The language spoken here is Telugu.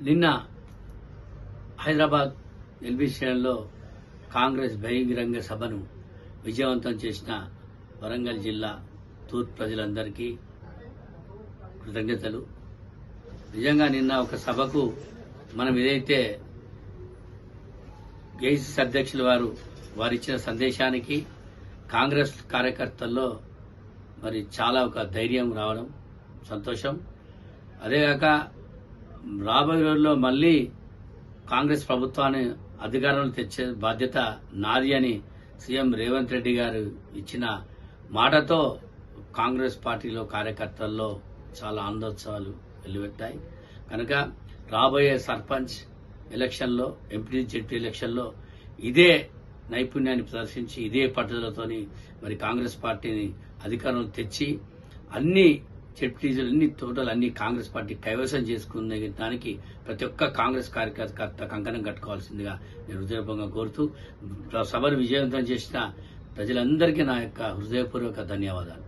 నిన్న హైదరాబాద్ ఎల్బీ స్టేడియంలో కాంగ్రెస్ బహిరంగ సభను విజయవంతం చేసిన వరంగల్ జిల్లా తూర్పు ప్రజలందరికీ కృతజ్ఞతలు. నిజంగా నిన్న ఒక సభకు మనం ఏదైతే గేస్ అధ్యక్షుల వారు వారిచ్చిన సందేశానికి కాంగ్రెస్ కార్యకర్తల్లో మరి చాలా ఒక ధైర్యం రావడం సంతోషం. అదేగాక రాబోయే రోజుల్లో మళ్ళీ కాంగ్రెస్ ప్రభుత్వాన్ని అధికారంలో తెచ్చే బాధ్యత నాది అని సీఎం రేవంత్ రెడ్డి గారు ఇచ్చిన మాటతో కాంగ్రెస్ పార్టీలో కార్యకర్తల్లో చాలా ఆందోత్సవాలు వెల్లువెత్తాయి. కనుక రాబోయే సర్పంచ్ ఎలక్షన్లో ఎంపీ జెడ్పీ ఎలక్షన్లో ఇదే నైపుణ్యాన్ని ప్రదర్శించి ఇదే పట్టుదలతోని మరి కాంగ్రెస్ పార్టీని అధికారంలో తెచ్చి అన్ని చెట్టీజులు అన్ని తోటలు అన్ని కాంగ్రెస్ పార్టీ కైవసం చేసుకునే దానికి ప్రతి ఒక్క కాంగ్రెస్ కార్యకర్త కంకణం కట్టుకోవాల్సిందిగా నేను హృదయపూర్వకంగా కోరుతూ సభను విజయవంతం చేసిన ప్రజలందరికీ నా యొక్క హృదయపూర్వక ధన్యవాదాలు.